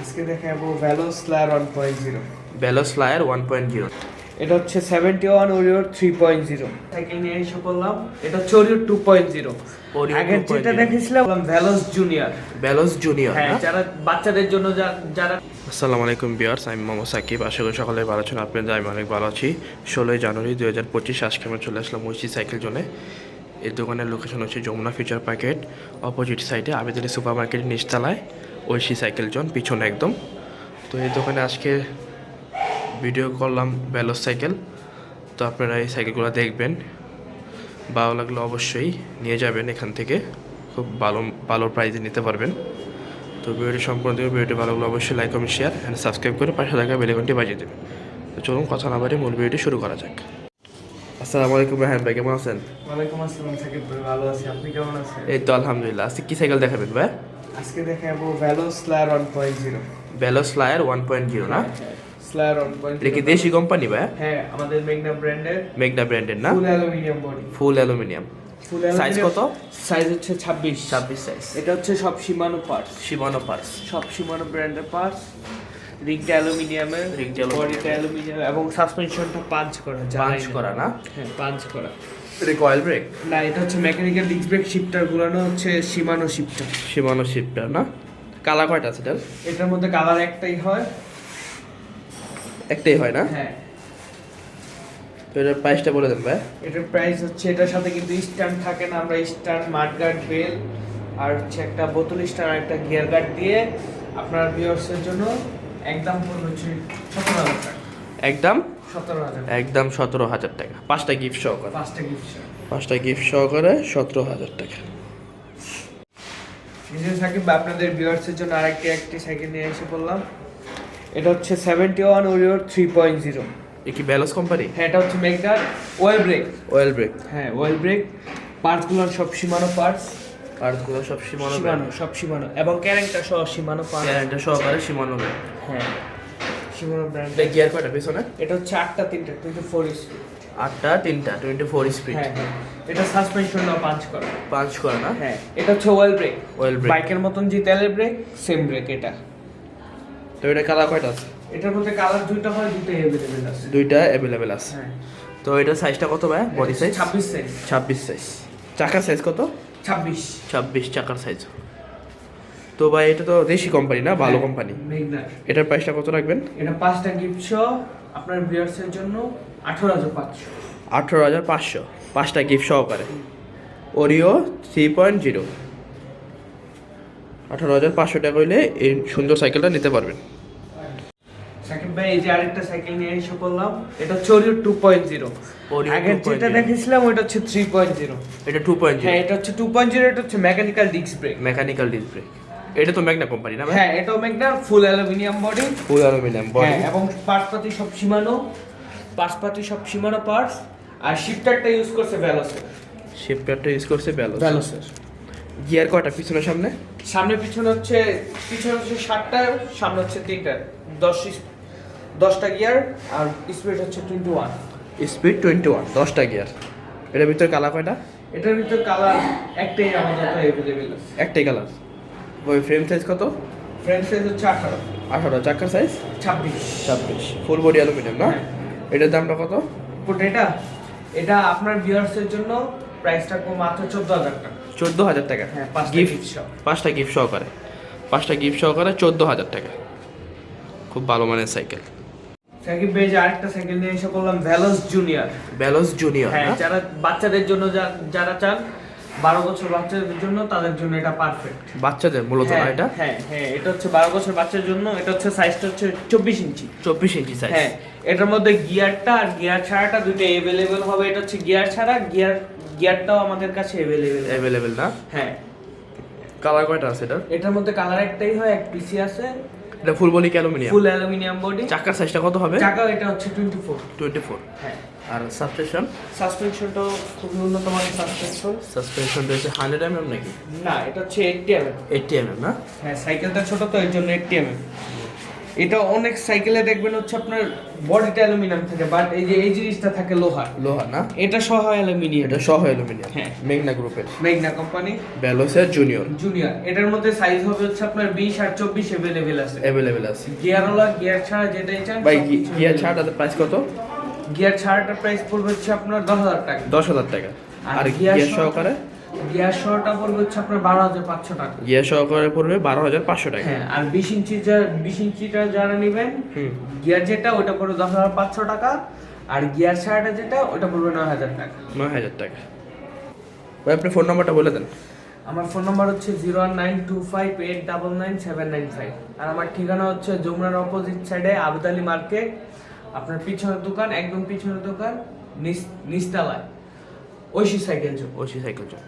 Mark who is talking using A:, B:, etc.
A: আজকে দেখাবো ভ্যালোস স্লার ওয়ান পয়েন্ট জিরো
B: ব্যালোস লায়ার ওয়ান পয়েন্ট জিরো
A: এটা হচ্ছে seventy one warrior three point zero cycle নিয়ে এসে পড়লাম এটা হচ্ছে ওরিওর টু পয়েন্ট জিরো আগের যেটা দেখেছিলাম ভ্যালোস জুনিয়র
B: ব্যালোস জুনিয়র
A: হ্যাঁ যারা বাচ্চাদের জন্য যারা
B: আসসালামু আলাইকুম বিয়ার্স আমি মোহাম্মদ সাকিব। আশা করি সকলে ভালো আছেন আপনাদের আমি অনেক ভালো আছি। ষোলোই জানুয়ারি দুই হাজার পঁচিশ আজকে আমরা চলে আসলাম ঐশী সাইকেল জোনে এই দোকানের লোকেশন হচ্ছে যমুনা ফিউচার পার্কেট অপোজিট সাইডে আবেদনী সুপার মার্কেটের নিচতলায়। ঐশী সাইকেল জোন পিছনে একদম। তো এই দোকানে আজকে ভিডিও করলাম ব্যালোস সাইকেল। তো আপনারা এই সাইকেলগুলো দেখবেন। ভালো লাগলে অবশ্যই নিয়ে যাবেন এখান থেকে। খুব ভালো ভালো প্রাইজে নিতে পারবেন। তো ভিডিওটি সম্পূর্ণ দেখবে ভিডিওটি ভালো লাগলে অবশ্যই like comment share and subscribe করে পাশে থাকা বেলেকনটি বাজিয়ে দেবেন। তো চলুন কথা না বাড়ি মূল ভিডিওটি শুরু করা যাক। আসসালামু আলাইকুম রাহান ভাই কেমন আছেন?
A: ওয়ালাইকুম আসসালাম সাকিব ভাই ভালো আছি। আপনি কেমন আছেন?
B: এই তো আলহামদুলিল্লাহ। আজকে কি সাইকেল দেখাবেন ভাই?
A: আজকে দেখাবো ভ্যালোস স্লার ওয়ান পয়েন্ট জিরো
B: ব্যালোস লায়ার ওয়ান পয়েন্ট জিরো না
A: স্লার ওয়ান পয়েন্ট
B: এটা কি দেশি কোম্পানি ভাই?
A: হ্যাঁ আমাদের মেগনা ব্র্যান্ডের
B: মেগনা ব্র্যান্ডের না?
A: Full aluminium body
B: full aluminium Size কত?
A: সাইজ হচ্ছে ছাব্বিশ।
B: ছাব্বিশ সাইজ
A: এটা হচ্ছে সব সীমানো পার্টস
B: শিবানো পার্স
A: সব সীমানো ব্র্যান্ডের পার্টস রিংটা অ্যালুমিনিয়ামের
B: aluminum।
A: বডিটা অ্যালুমিনিয়াম এবং সাসপেনশনটা পাঞ্চ করা
B: পাঞ্চ করা না?
A: হ্যাঁ পাঞ্চ করা।
B: এটা কয়েল ব্রেক?
A: না এটা হচ্ছে মেকানিক্যাল ডিস্ক ব্রেক শিফটার গুলানো হচ্ছে সীমানো শিফটার
B: শিপটার না? কালার কয়টা আছে এটার
A: এটার মধ্যে কালার একটাই হয়।
B: একটাই হয় না?
A: হ্যাঁ।
B: তো এটার প্রাইসটা বলে দেন ভাই।
A: এটার প্রাইস হচ্ছে এটার সাথে কিন্তু স্ট্যান্ড থাকে না আমরা স্ট্যান্ড মাডগার্ড বেল আর হচ্ছে একটা বোতল স্ট্যান্ড আর একটা গিয়ার গার্ড দিয়ে আপনার ভিউয়ার্সের জন্য একদম সতেরো হাজার টাকা।
B: একদম? একদম সতেরো হাজার টাকা। পাঁচটা গিফট সহকারে
A: পাঁচটা গিফট
B: সহকারে সতেরো হাজার টাকা।
A: সাকিব আপনাদের ভিউয়ার্সের জন্য আরেকটি একটি সাইকেল নিয়ে এসে বললাম এটা হচ্ছে seventy one warrior three point zero
B: এ কি ব্যালোস কোম্পানি
A: হ্যাঁ এটা হচ্ছে মেগনার ওয়েল ব্রেক
B: অয়েল ব্রেক
A: হ্যাঁ ওয়েল ব্রেক পার্টসগুলো সব সীমানো পার্টস।
B: পার্টসগুলো সব সীমানো
A: সীমানো সব সীমানো। এবং ক্যারেংটা সহ সীমানো পার্টস।
B: গ্যারান্টি সহকারে সীমানো
A: হ্যাঁ। ব্র্যান্ড
B: এটা গিয়ার কয়টা পিছনে?
A: এটা হচ্ছে আটটা তিনটা টোয়েন্টি ফোর স্পিড
B: আটটা তিনটা টোয়েন্টি ফোর স্পিড
A: হ্যাঁ হ্যাঁ। এটা সাসপেনশনটা পাঞ্চ করা।
B: পাঁচ করে না?
A: হ্যাঁ এটা হচ্ছে ওয়েল ব্রেক
B: ব্রেক
A: বাইকের মতন যে তেলের ব্রেক সেম ব্রেক এটা।
B: তো এটা কালার কয়টা আছে?
A: এটার মধ্যে কালার দুইটা হয় দুটো অ্যাভেলেবেল আছে।
B: দুইটা অ্যাভেলেবেল আছে।
A: হ্যাঁ।
B: তো এটার সাইজটা কত ভাই? বডি সাইজ
A: ছাব্বিশ সাইজ
B: ছাব্বিশ সাইজ চাকার সাইজ কত?
A: ছাব্বিশ।
B: ছাব্বিশ চাকার সাইজ তো ভাই এটা তো দেশি কোম্পানি না ভালো কোম্পানি
A: মেঘনার
B: এটার প্রাইসটা কত রাখবেন?
A: এটা পাঁচটা গিফট সহ আপনার ভিউয়ার্সের জন্য আঠারো হাজার পাঁচশো।
B: আঠেরো হাজার পাঁচশো পাঁচটা গিফট সহকারে। ওরিও থ্রি পয়েন্ট জিরো আঠারো হাজার পাঁচশো টাকা হইলে এই সুন্দর সাইকেলটা নিতে পারবেন।
A: সাকিব ভাই এই যে আরেকটা সাইকেল নিয়ে এসে পড়লাম এটা হচ্ছে ওরিও টু পয়েন্ট জিরো আগের যেটা দেখেছিলাম ওইটা হচ্ছে থ্রি পয়েন্ট জিরো
B: এটা টু পয়েন্ট
A: হ্যাঁ এটা হচ্ছে টু পয়েন্ট জিরো এটা হচ্ছে mechanical disc brake
B: mechanical disc brake এটা তো ম্যাগনা কোম্পানি না
A: হ্যাঁ এটাও মেঘনার full aluminium body
B: full aluminium body
A: এবং পার্টসপাতি সব সীমানো পার্টসপাতি সব সীমানো পার্টস আর শিফটারটা ইউজ করছে ভ্যালোসের
B: শিপটারটা ইউজ করছে ব্যালোস
A: ভ্যালোসের
B: গিয়ার কয়টা? পিছনে সামনে?
A: সামনে পিছনে হচ্ছে পিছনে হচ্ছে সাতটা সামনে হচ্ছে তিনটা। দশ দশটা গিয়ার আর স্পিড হচ্ছে twenty one
B: speed twenty one দশটা গিয়ার এটার ভিতরে কালার কয়টা?
A: এটার ভিতরে কালার একটাই আমাদের অ্যাভেলেবেল
B: একটাই কালার ফ্রেম সাইজ কত?
A: ফ্রেন্ড সাইজ হচ্ছে আঠারো।
B: আঠারো চাকার সাইজ
A: ছাব্বিশ।
B: ছাব্বিশ। ফুল বডি অ্যালুমিনিয়াম না?
A: হ্যাঁ।
B: এটার দামটা কত?
A: এটা এটা আপনার ভিউয়ার্সের জন্য প্রাইসটা কম মাত্র চোদ্দ হাজার টাকা।
B: চোদ্দ হাজার টাকা?
A: হ্যাঁ পাঁচটা
B: গিফট পাঁচটা গিফট সহকারে পাঁচটা গিফট সহকারে চোদ্দ হাজার টাকা। খুব ভালো মানের সাইকেল
A: সাকিব ভাই যে আরেকটা সাইকেল নিয়ে এসে বললাম ভ্যালোস জুনিয়র
B: ব্যালোস জুনিয়র
A: হ্যাঁ যারা বাচ্চাদের জন্য যারা চান বারো বছর বাচ্চাদের জন্য তাদের জন্য এটা পারফেক্ট
B: বাচ্চাদের মূলত না এটা?
A: হ্যাঁ হ্যাঁ এটা হচ্ছে বারো বছর বাচ্চার জন্য এটা হচ্ছে সাইজটা হচ্ছে চব্বিশ ইঞ্চি।
B: চব্বিশ ইঞ্চি সাইজ
A: হ্যাঁ এটার মধ্যে গিয়ারটা আর গিয়ার ছাড়াটা দুটো অ্যাভেলেবেল হবে। এটা হচ্ছে গিয়ার ছাড়া গিয়ার গিয়ারটাও আমাদের কাছে অ্যাভেলেবেল
B: অ্যাভেলেবেল না?
A: হ্যাঁ।
B: কালার কয়টা আছে এটা
A: এটার মধ্যে কালার একটাই হয় এক পিসি আছে।
B: এটা full body aluminium
A: full aluminium body
B: চাকার সাইজটা কত হবে?
A: চাকা এটা হচ্ছে টোয়েন্টি ফোর
B: টোয়েন্টি ফোর
A: হ্যাঁ।
B: আর সাবস্টেশন
A: সাসপেনশনটাও খুবই উন্নত মানের সাসপেনশন
B: সাসপেনশন রয়েছে হান্ড্রেড এম এম নাকি?
A: না এটা হচ্ছে eighty MM
B: eighty M M না?
A: হ্যাঁ সাইকেলটা ছোট তো এর জন্য এইটটি এমএম এটা অনেক সাইকেলে দেখবেন হচ্ছে আপনার বডিটা অ্যালুমিনিয়াম থাকে বাট এই যে এই জিনিসটা থাকে লোহার
B: লোহা না?
A: এটা সহ অ্যালুমিনিয়াম
B: এটা সহ অ্যালুমিনিয়াম
A: হ্যাঁ।
B: মেঘনা গ্রুপের
A: মেঘনা কোম্পানি
B: ব্যালোসের জুনিয়র
A: জুনিয়র এটার মধ্যে সাইজ হবে হচ্ছে আপনার বিশ আর চব্বিশ অ্যাভেলেবেল আছে।
B: অ্যাভেলেবেল আছে।
A: গিয়ারওয়ালা গিয়ার ছাড়া যেটাই চান
B: ভাই গিয়ার ছাড় তাদের প্রাইস কত?
A: গিয়ার ছাড়াটার প্রাইস পড়বে হচ্ছে আপনার দশ হাজার টাকা।
B: দশ হাজার টাকা।
A: আর গিয়ার
B: সহকারে
A: গিয়ার সহটা পড়বে হচ্ছে আপনার বারো হাজার পাঁচশো টাকা।
B: গিয়ার সহকারে পড়বে বারো হাজার পাঁচশো টাকা।
A: হ্যাঁ আর বিশ ইঞ্চি যা বিশ ইঞ্চিটা যারা নেবেন গিয়ার যেটা ওটা পড়বে দশ হাজার পাঁচশো টাকা। আর গিয়ার ছাড়াটা যেটা ওটা পড়বে নয় হাজার টাকা।
B: নয় হাজার টাকা। ভাই আপনি ফোন নাম্বারটা বলে দেন।
A: আমার ফোন নাম্বার হচ্ছে zero one nine two five eight double nine seven nine five আর আমার ঠিকানা হচ্ছে যমুনার অপোজিট সাইডে আবদালি মার্কেট আপনার পিছনের দোকান একদম পিছনের দোকান নিচ নিচতলায়। ঐশী সাইকেল চোখ।
B: ঐশী সাইকেল চল